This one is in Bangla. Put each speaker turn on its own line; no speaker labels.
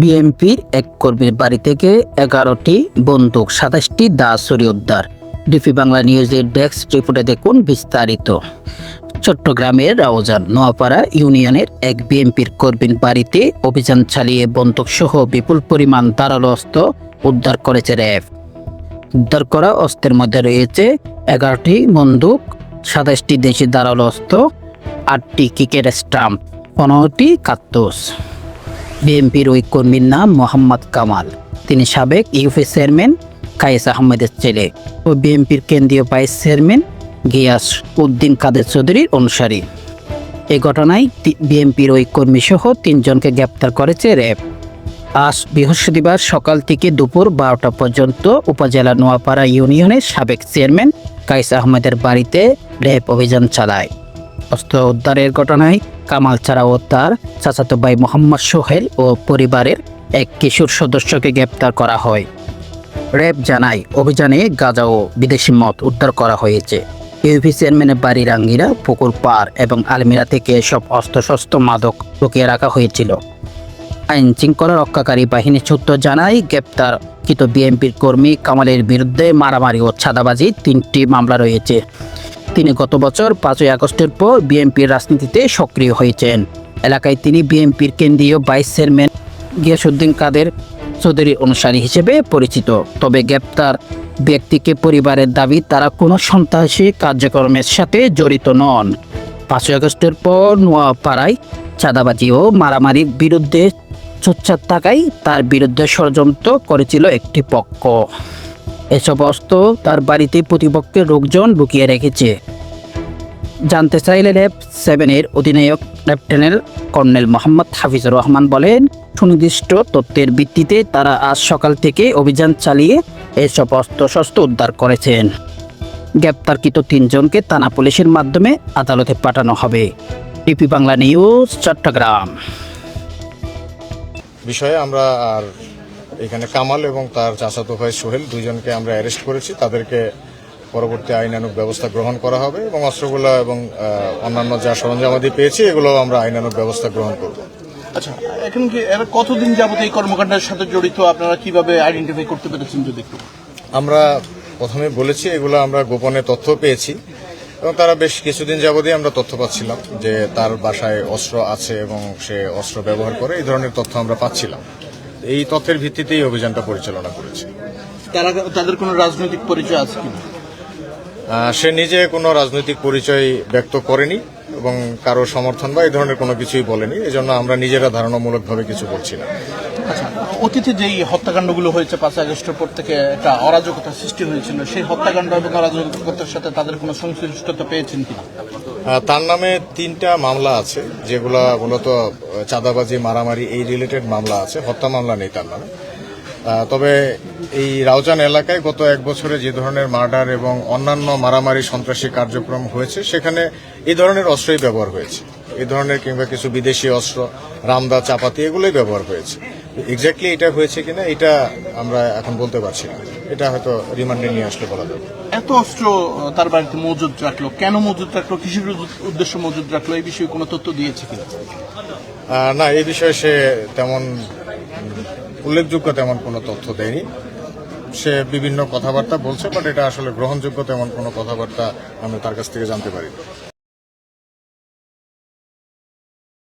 বিএনপির এক কর্মীর বাড়ি থেকে এগারোটি বন্দুক, সাতাশটি দা ছড়ি উদ্ধার। ডিপি বাংলা নিউজের ডেস্ক রিপোর্টে দেখুন বিস্তারিত। চট্টগ্রামের রাউজান, নোয়াপাড়া ইউনিয়নের এক বিএনপির কর্মীর বাড়িতে অভিযান চালিয়ে বন্দুকসহ বিপুল পরিমাণ ধারালো অস্ত্র উদ্ধার করেছে র্যাব। উদ্ধার করা অস্ত্রের মধ্যে রয়েছে এগারোটি বন্দুক, সাতাশটি দেশি ধারালো অস্ত্র, আটটি ক্রিকেট স্টাম্প, পনেরোটি কাত্তুস বিএনপির ওই কর্মীর নাম মোহাম্মদ কামাল। তিনি সাবেক ইউপি চেয়ারম্যান কায়েস আহমেদের ছেলে ও বিএনপির কেন্দ্রীয় ভাইস চেয়ারম্যান গিয়াস উদ্দিন কাদের চৌধুরীর অনুসারী। এ ঘটনায় বিএনপির ওই কর্মীসহ তিনজনকে গ্রেপ্তার করেছে র্যাব। আজ বৃহস্পতিবার সকাল থেকে দুপুর বারোটা পর্যন্ত উপজেলা নোয়াপাড়া ইউনিয়নের সাবেক চেয়ারম্যান কাইস আহমেদের বাড়িতে র্যাব অভিযান চালায়। অস্ত্র উদ্ধারের ঘটনায় কামাল ছাড়াও তার চাচাতো ভাই মোহাম্মদ সোহেল ও পরিবারের এক কিশোর সদস্যকে গ্রেপ্তার করা হয়। র্যাব জানায়, অভিযানে গাঁজা ও বিদেশি মদ উদ্ধার করা হয়েছে। ইউপি চেয়ারম্যানের বাড়ির আঙ্গিরা পুকুর পাড় এবং আলমিরা থেকে সব অস্ত্রশস্ত্র মাদক লুকিয়ে রাখা হয়েছিল। আইন শৃঙ্খলা রক্ষাকারী বাহিনী সূত্র জানায় গ্রেপ্তার কৃত বিএনপির কর্মী কামালের বিরুদ্ধে মারামারি ও ছাদাবাজি তিনটি মামলা রয়েছে। তিনি গত বছর পাঁচই আগস্টের পর বিএনপির রাজনীতিতে সক্রিয় হয়েছেন। এলাকায় তিনি বিএনপির কেন্দ্রীয় ভাইস চেয়ারম্যান গিয়াসুদ্দিন কাদের চৌধুরীর অনুসারী হিসেবে পরিচিত। তবে গ্রেপ্তার ব্যক্তিকে পরিবারের দাবি, তারা কোনো সন্ত্রাসী কার্যক্রমের সাথে জড়িত নন। পাঁচই আগস্টের পর নোয়াপাড়ায় চাঁদাবাজি ও মারামারির বিরুদ্ধে সোচ্চার থাকায় তার বিরুদ্ধে ষড়যন্ত্র করেছিল একটি পক্ষ। এসব অস্ত্র তার বাড়িতে প্রতিপক্ষের লোকজন লুকিয়ে রেখেছে। জানতে চাইলে র্যাব সেভেনের অধিনায়ক লেফটেন্যান্ট কর্নেল মোহাম্মদ হাফিজুর রহমান বলেন, সুনির্দিষ্ট তথ্যের ভিত্তিতে তারা আজ সকাল থেকে অভিযান চালিয়ে এসব অস্ত্রশস্ত্র উদ্ধার করেছেন। গ্রেপ্তারকৃত তিনজনকে থানা পুলিশের মাধ্যমে আদালতে পাঠানো হবে। TP Bangla news, Chittagong.
বিষয়ে আমরা আর এখানে কামাল এবং তার চাচাতো ভাই সোহেল দুজনকে আমরা অ্যারেস্ট করেছি। তাদেরকে পরবর্তী আইনানুগ ব্যবস্থা গ্রহণ করা হবে এবং অস্ত্রগুলো এবং অন্যান্য যা সরঞ্জামাদি পেয়েছি এগুলো আমরা আইনানুগ ব্যবস্থা গ্রহণ করব।
আচ্ছা এখন কি এরা কতদিন যাবত এই কর্মকাণ্ডের সাথে জড়িত? আপনারা কীভাবে আইডেন্টিফাই করতে পেরেছেন যদি একটু?
আমরা প্রথমে বলেছি এগুলো আমরা গোপনে তথ্য পেয়েছি এবং তারা বেশ কিছুদিন যাবতই আমরা তথ্য পাচ্ছিলাম যে তার বাসায় অস্ত্র আছে এবং সে অস্ত্র ব্যবহার করে এই ধরনের তথ্য আমরা পাচ্ছিলাম। এই তথ্যের ভিত্তিতেই অভিযানটা পরিচালনা করেছে।
তারা তাদের কোনো রাজনৈতিক পরিচয় আছে কিনা?
আহ, সে নিজে কোনো রাজনৈতিক পরিচয় ব্যক্ত করেনি। এবং কারও সমর্থন বা এই ধরনের কোনো কিছুই বলেনি এই জন্য আমরা নিজেরা ধারণামূলকভাবে কিছু বলছি না।
আচ্ছা অতীতে যেই হত্যাকাণ্ডগুলো হয়েছে পাঁচ আগস্টের পর থেকে একটা অরাজকতা সৃষ্টি হয়েছিল সেই হত্যাকাণ্ড এবং অরাজকতার সাথে তাদের কোনো সংশ্লিষ্টতা পেয়েছেন কিনা?
তার নামে তিনটা মামলা আছে যেগুলো মূলত চাঁদাবাজি মারামারি এই রিলেটেড মামলা আছে হত্যা মামলা নেই তার নামে। তবে এই রাউজান এলাকায় গত এক বছরে যে ধরনের মার্ডার এবং অন্যান্য মারামারি সন্ত্রাসী কার্যক্রম হয়েছে সেখানে এই ধরনের অস্ত্রই ব্যবহার হয়েছে। এই ধরনের কিংবা কিছু বিদেশি অস্ত্র রামদা চাপাতি এগুলোই ব্যবহার হয়েছে। এক্স্যাক্টলি এটা হয়েছে কিনা এটা আমরা এখন বলতে পারছি না। এটা হয়তো রিমান্ডে নিয়ে আসলে বলা যাবে।
এত অস্ত্র তার বাড়িতে মজুদ রাখল। কেন মজুদ রাখল? কিসের উদ্দেশ্য মজুদ রাখল? এই বিষয়ে কোনো তথ্য দিয়েছে কিনা?
না এই বিষয়ে সে তেমন উল্লেখযোগ্য তেমন কোনো তথ্য দেয়নি। সে বিভিন্ন কথাবার্তা বলছে বাট এটা আসলে গ্রহণযোগ্য তেমন কোনো কথাবার্তা আমি তার কাছ থেকে জানতে পারি